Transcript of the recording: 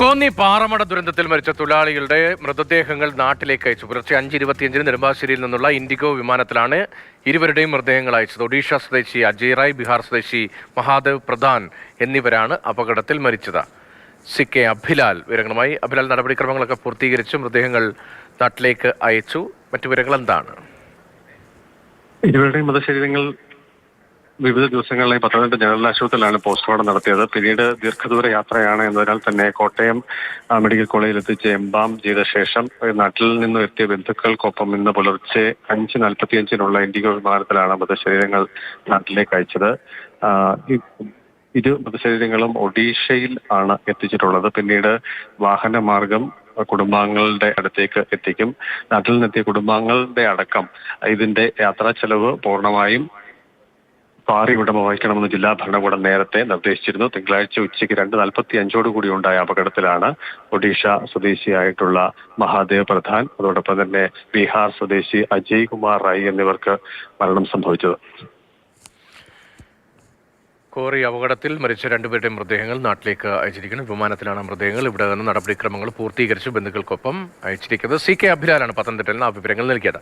കോന്നി പാറമട ദുരന്തത്തിൽ മരിച്ച തൊഴിലാളികളുടെ മൃതദേഹങ്ങൾ നാട്ടിലേക്ക് അയച്ചു. പുലർച്ചെ അഞ്ച് ഇരുപത്തിയഞ്ചിന് നെടുമ്പാശ്ശേരിയിൽ നിന്നുള്ള ഇൻഡിഗോ വിമാനത്തിലാണ് ഇരുവരുടെയും മൃതദേഹങ്ങൾ അയച്ചത്. ഒഡീഷ സ്വദേശി അജയ് റായ് ബീഹാർ സ്വദേശി മഹാദേവ് പ്രധാൻ എന്നിവരാണ് അപകടത്തിൽ മരിച്ചത്. സി കെ അഭിലാൽ വിവരങ്ങളുമായി. അഭിലാൽ നടപടിക്രമങ്ങളൊക്കെ പൂർത്തീകരിച്ച് മൃതദേഹങ്ങൾ നാട്ടിലേക്ക് അയച്ചു. മറ്റു വിവരങ്ങൾ എന്താണ്? ഇരുവരുടെയും മൃതശരീരങ്ങൾ വിവിധ ദിവസങ്ങളിലായി പത്തനംതിട്ട ജനറൽ ആശുപത്രിയിലാണ് പോസ്റ്റ്മോർട്ടം നടത്തിയത്. പിന്നീട് ദീർഘദൂര യാത്രയാണ് എന്നതിനാൽ തന്നെ കോട്ടയം മെഡിക്കൽ കോളേജിൽ എത്തിച്ച് എംബാം ചെയ്ത ശേഷം നാട്ടിൽ നിന്നും എത്തിയ ബന്ധുക്കൾക്കൊപ്പം ഇന്ന് പുലർച്ചെ അഞ്ച് നാൽപ്പത്തിയഞ്ചിനുള്ള ഇൻഡിഗോ വിമാനത്തിലാണ് മൃതശരീരങ്ങൾ നാട്ടിലേക്ക് അയച്ചത്. ഇരു മൃതശരീരങ്ങളും ഒഡീഷയിൽ ആണ് എത്തിച്ചിട്ടുള്ളത്. പിന്നീട് വാഹനമാർഗം കുടുംബാംഗങ്ങളുടെ അടുത്തേക്ക് എത്തിക്കും. നാട്ടിൽ നിന്നെത്തിയ കുടുംബാംഗങ്ങളുടെ അടക്കം ഇതിന്റെ യാത്രാ ചെലവ് പൂർണമായും കാറി ഉടമ വഹിക്കണമെന്ന് ജില്ലാ ഭരണകൂടം നേരത്തെ നിർദ്ദേശിച്ചിരുന്നു. തിങ്കളാഴ്ച ഉച്ചയ്ക്ക് രണ്ട് നാൽപ്പത്തി അഞ്ചോട് കൂടി ഉണ്ടായ അപകടത്തിലാണ് ഒഡീഷ സ്വദേശിയായിട്ടുള്ള മഹാദേവ് പ്രധാൻ അതോടൊപ്പം തന്നെ ബീഹാർ സ്വദേശി അജയ് കുമാർ റായി എന്നിവർക്ക് മരണം സംഭവിച്ചത്. കോറി അപകടത്തിൽ മരിച്ച രണ്ടുപേരുടെ മൃതദേഹങ്ങൾ നാട്ടിലേക്ക് അയച്ചിരിക്കുന്നു. വിമാനത്തിലാണ് മൃതദേഹങ്ങൾ. ഇവിടെ നിന്ന് നടപടിക്രമങ്ങൾ പൂർത്തീകരിച്ച് ബന്ധുക്കൾക്കൊപ്പം അയച്ചിരിക്കുന്നത് സി കെ അഭിലാലാണ് പത്തനംതിട്ടയിൽ നിന്ന് ആ വിവരങ്ങൾ നൽകിയത്.